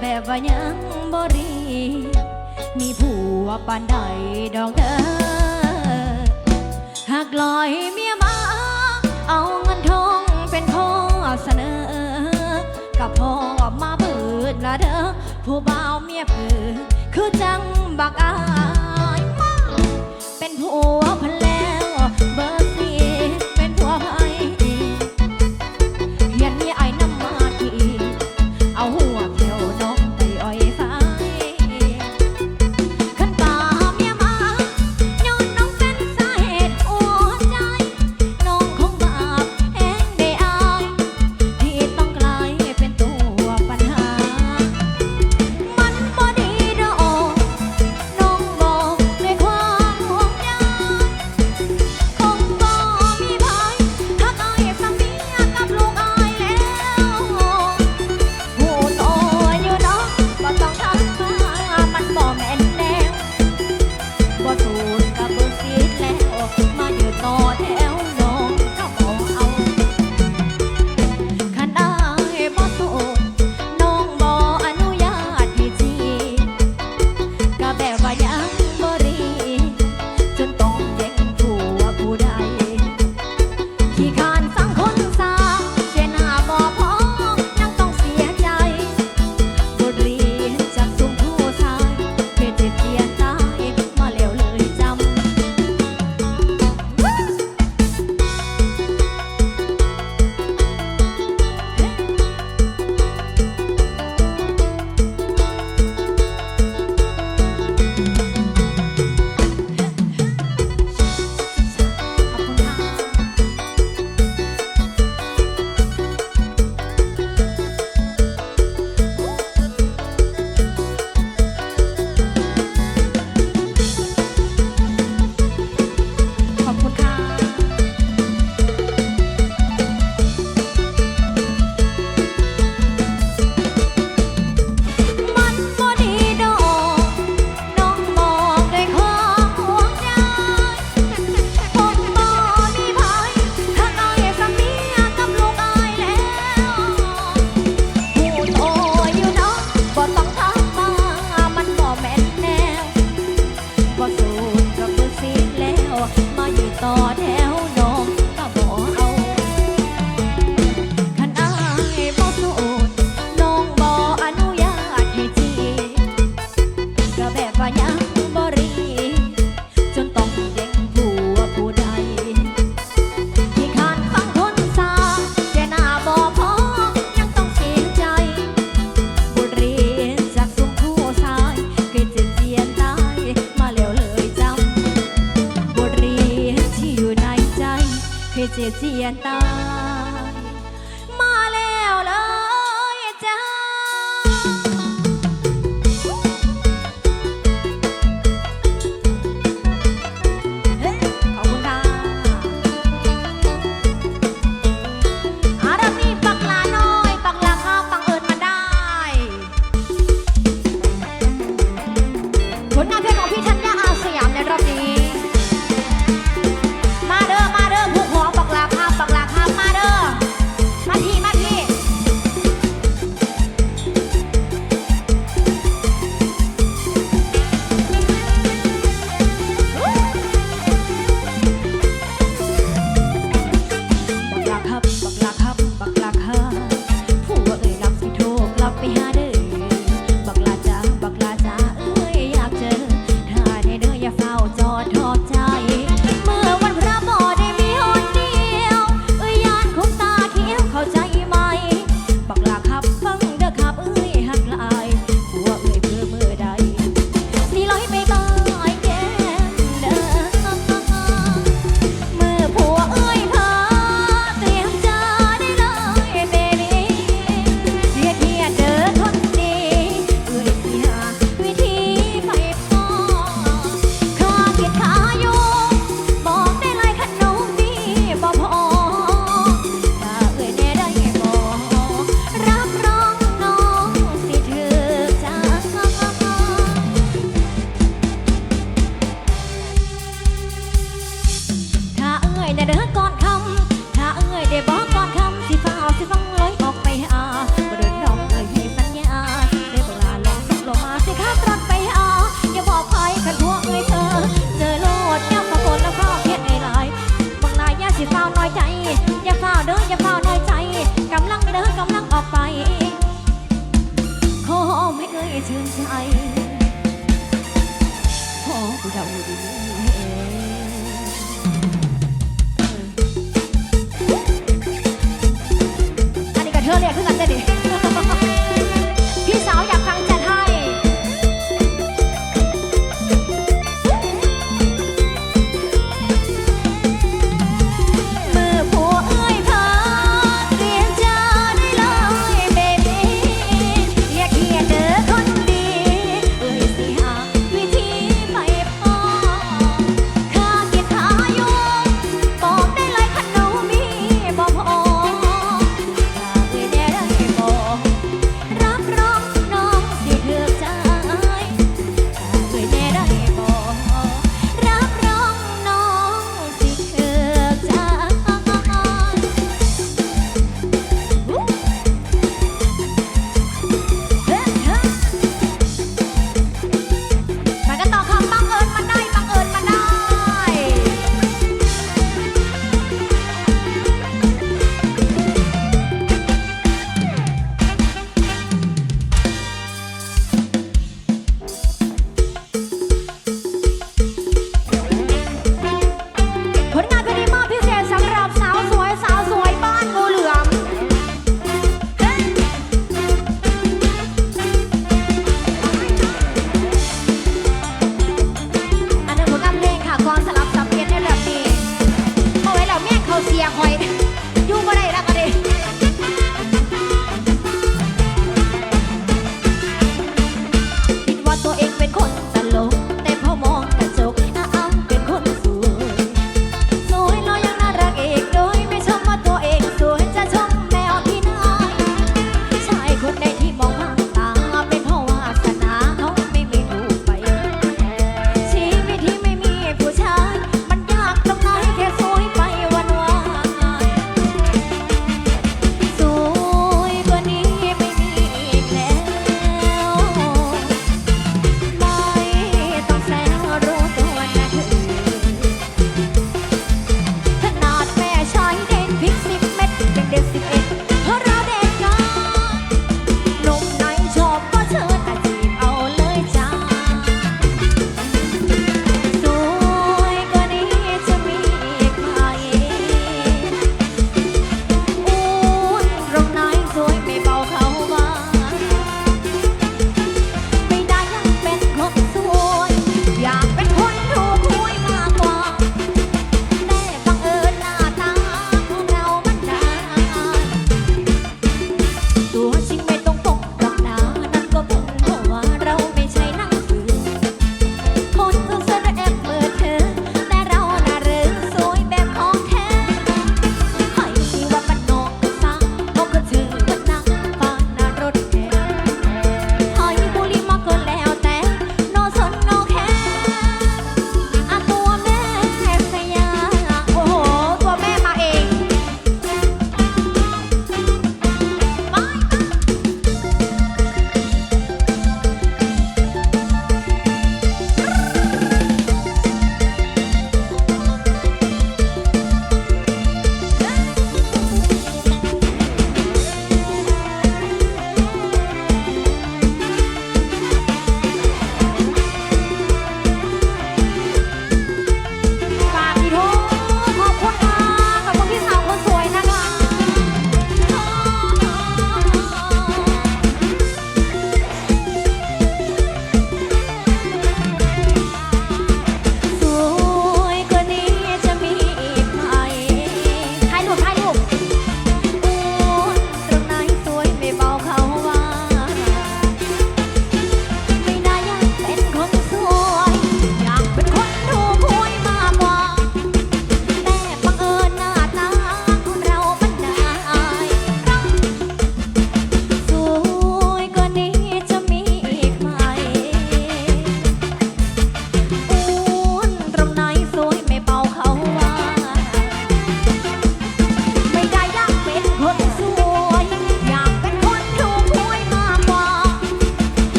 แบบว่ายังบ่รี มีผัวปานใดดอกเด้อหากลอยเมียมา เอาเงินทองเป็นข้อเสนอ กับพ่อมาเบิดละเด้อผู้บ่าวเมียผือคือจังบักอายมาเป็นผัวพล 姐姐到 อันนี้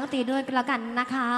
นักดนตรีด้วยก็แล้วกันนะคะ